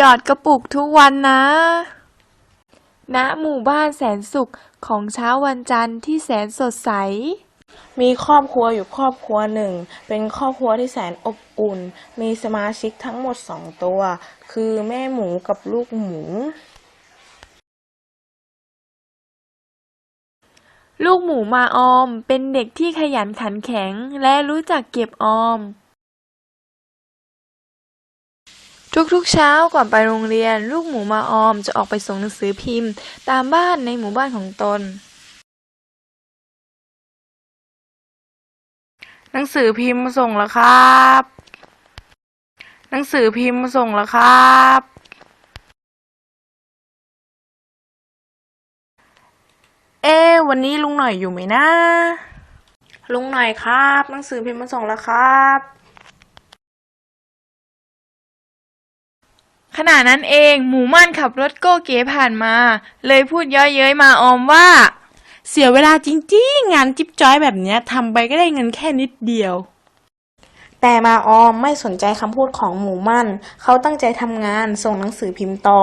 หยอดกระปุกทุกวันนะณหมู่บ้านแสนสุขของเช้าวันจันทร์ที่แสนสดใส มีครอบครัวอยู่ครอบครัวหนึ่ง เป็นครอบครัวที่แสนอบอุ่น มีสมาชิกทั้งหมดสองตัว คือแม่หมูกับลูกหมู ลูกหมูมาออม เป็นเด็กที่ขยันขันแข็งและรู้จักเก็บออม ทุกๆเช้าก่อนไปโรงเรียน ลูกหมูมาออมจะออกไปส่งหนังสือพิมพ์ ตามบ้านในหมู่บ้านของตน หนังสือพิมพ์มาส่งแล้วครับ หนังสือพิมพ์มาส่งแล้วครับ เอ๊วันนี้ลุงหน่อยอยู่ไหมนะ ลุงหน่อยครับ หนังสือพิมพ์มาส่งแล้วครับ ขณะนั้นเองหมูม่านขับรถโก้เก๋ผ่านมา เลยพูดเย้อยเย้ยมาออมว่า เสียเวลาจริงๆ งานจิ๊บจ้อยแบบเนี้ยทำไปก็ได้เงินแค่นิดเดียว แต่มาออมไม่สนใจคำพูดของหมูมั่น เขาตั้งใจทำงานส่งหนังสือพิมพ์ต่อ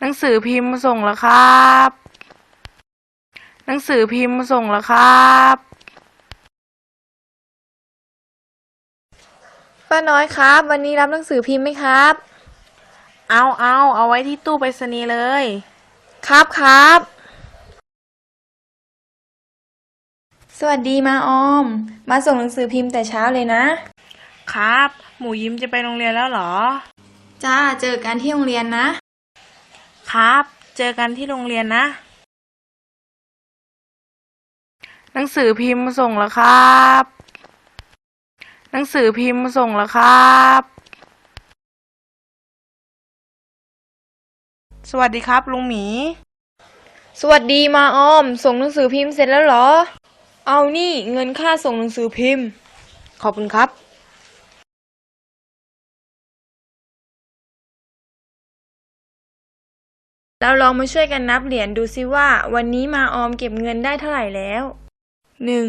หนังสือพิมพ์มาส่งแล้วครับ หนังสือพิมพ์มาส่งแล้วครับ ป้าน้อยครับ วันนี้รับหนังสือพิมพ์ไหมครับ เอาเอาเอาไว้ที่ตู้ไปรษณีย์เลย ครับครับ สวัสดีมาออม มาส่งหนังสือพิมพ์แต่เช้าเลยนะ ครับ หมูยิ้มจะไปโรงเรียนแล้วเหรอ จ้าเจอกันที่โรงเรียนนะ ครับ เจอกันที่โรงเรียนนะ หนังสือพิมพ์มาส่งแล้วครับ หนังสือพิมพ์มาส่งแล้วครับ สวัสดีครับลุงหมี สวัสดีมาออม ส่งหนังสือพิมพ์เสร็จแล้วเหรอ เอานี่เงินค่าส่งหนังสือพิมพ์ ขอบคุณครับ เราลองมาช่วยกันนับเหรียญดูซิว่า วันนี้มาออมเก็บเงินได้เท่าไหร่แล้วหนึ่ง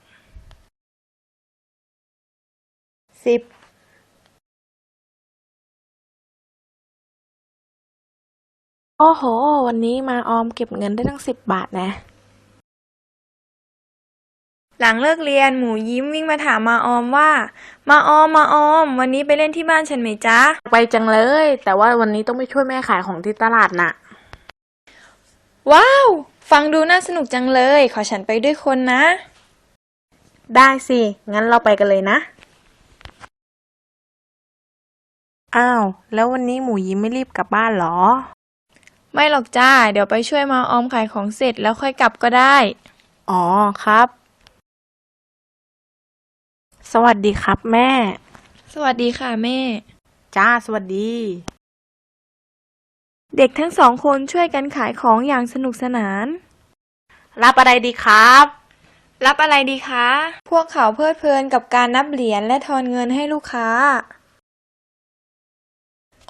สิบโอ้โห วันนี้มาออมเก็บเงินได้ตั้งสิบบาทนะ หลังเลิกเรียนหมูยิ้มวิ่งมาถามมาออมว่า มาออมมาออม วันนี้ไปเล่นที่บ้านฉันไหมจ๊ะ ไปจังเลย แต่ว่าวันนี้ต้องไปช่วยแม่ขายของที่ตลาดน่ะ ว้าว ฟังดูน่าสนุกจังเลย ขอฉันไปด้วยคนนะ ได้สิ งั้นเราไปกันเลยนะ อ้าว แล้ววันนี้หมูยิ้มไม่รีบกลับบ้านเหรอ ไม่หรอกจ้า เดี๋ยวไปช่วยมาออมขายของเสร็จแล้วค่อยกลับก็ได้ อ๋อครับ สวัสดีครับแม่ สวัสดีค่ะแม่ จ้าสวัสดี เด็กทั้งสองคนช่วยกันขายของอย่างสนุกสนาน รับอะไรดีครับ รับอะไรดีคะ พวกเขาเพลิดเพลินกับการนับเหรียญและทอนเงินให้ลูกค้า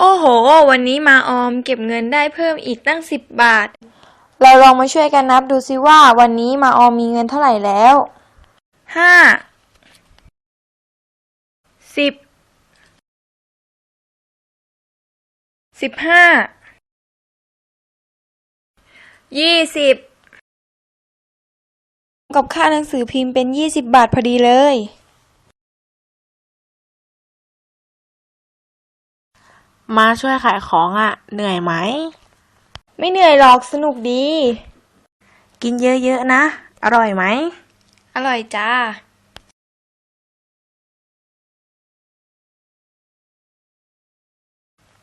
โอ้โห วันนี้มาออมเก็บเงินได้เพิ่มอีกตั้งสิบบาท เราลองมาช่วยกันนับดูซิว่า วันนี้มาออมมีเงินเท่าไหร่แล้วห้าสิบสิบห้ายี่สิบกับค่าหนังสือพิมพ์เป็นยี่สิบบาทพอดีเลย มาช่วยขายของอะ่ะ เหนื่อยไหม ไม่เหนื่อยหรอกสนุกดี กินเยอะๆนะ อร่อยไหม อร่อยจ้า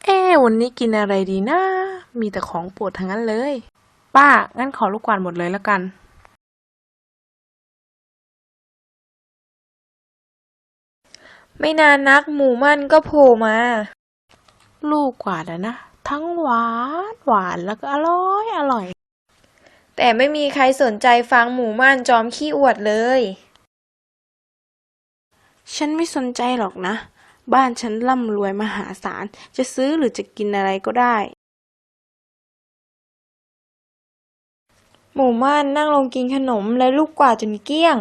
เอ๊ะวันนี้กินอะไรดีนะ มีแต่ของโปรดทั้งนั้นเลย ป้า งั้นขอลูกกวาดหมดเลยแล้วกัน ไม่นานนักหมูมั่นก็โผล่มา ลูกกว่าแล้วนะ ทั้งหวานหวานแล้วก็อร่อยอร่อย แต่ไม่มีใครสนใจฟังหมูมั่นจอมขี้อวดเลย ฉันไม่สนใจหรอกนะ บ้านฉันร่ำรวยมหาศาล จะซื้อหรือจะกินอะไรก็ได้ หมูมั่นนั่งลงกินขนมและลูกกวาดจนเกลี้ยง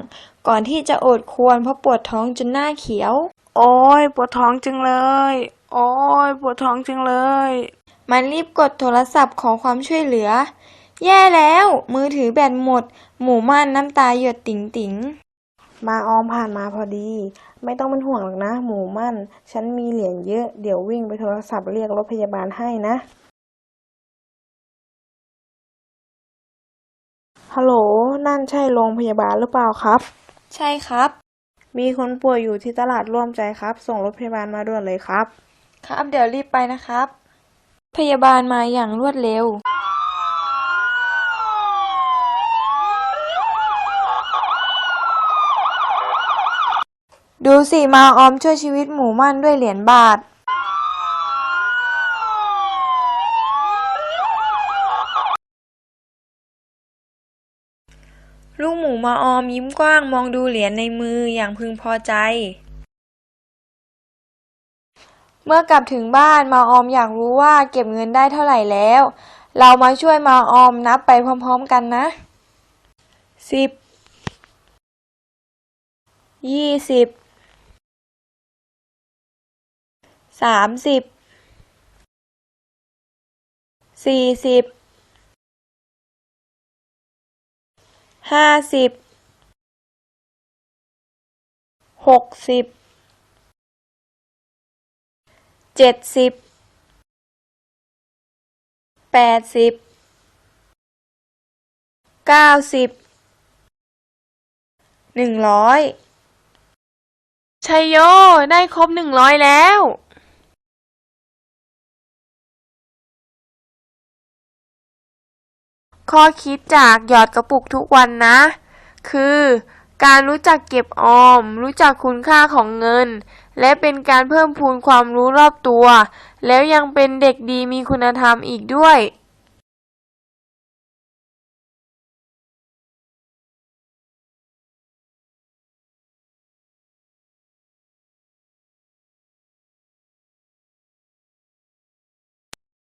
ก่อนที่จะโอดครวญเพราะปวดท้องจนหน้าเขียว โอ้ยปวดท้องจังเลย โอ้ยปวดท้องจังเลย มันรีบกดโทรศัพท์ขอความช่วยเหลือ แย่แล้ว มือถือแบตหมด หมูมั่นน้ำตาหยดติ๋งติ๋งมาออมผ่านมาพอดี ไม่ต้องเป็นห่วงหรอกนะ หมูมั่น ฉันมีเหรียญเยอะ เดี๋ยววิ่งไปโทรศัพท์เรียกรถพยาบาลให้นะ ฮัลโหล นั่นใช่โรงพยาบาลหรือเปล่าครับ ใช่ครับ มีคนป่วยอยู่ที่ตลาดร่วมใจครับ ส่งรถพยาบาลมาด่วนเลยครับ ครับ เดี๋ยวรีบไปนะครับ พยาบาลมาอย่างรวดเร็ว ดูสิมาออมช่วยชีวิตหมูมั่นด้วยเหรียญบาท ลูกหมูมาออมยิ้มกว้างมองดูเหรียญในมืออย่างพึงพอใจ เมื่อกลับถึงบ้านมาออมอยากรู้ว่าเก็บเงินได้เท่าไหร่แล้ว เรามาช่วยมาออมนับไปพร้อมๆกันนะสิบยี่สิบสามสิบสี่สิบห้าสิบหกสิบ เจ็ดสิบแปดสิบเก้าสิบหนึ่งร้อยชัยโย ได้ครบหนึ่งร้อยแล้ว ข้อคิดจากหยอดกระปุกทุกวันนะ คือ การรู้จักเก็บออม รู้จักคุณค่าของเงิน และเป็นการเพิ่มพูนความรู้รอบตัว แล้วยังเป็นเด็กดีมีคุณธรรมอีกด้วย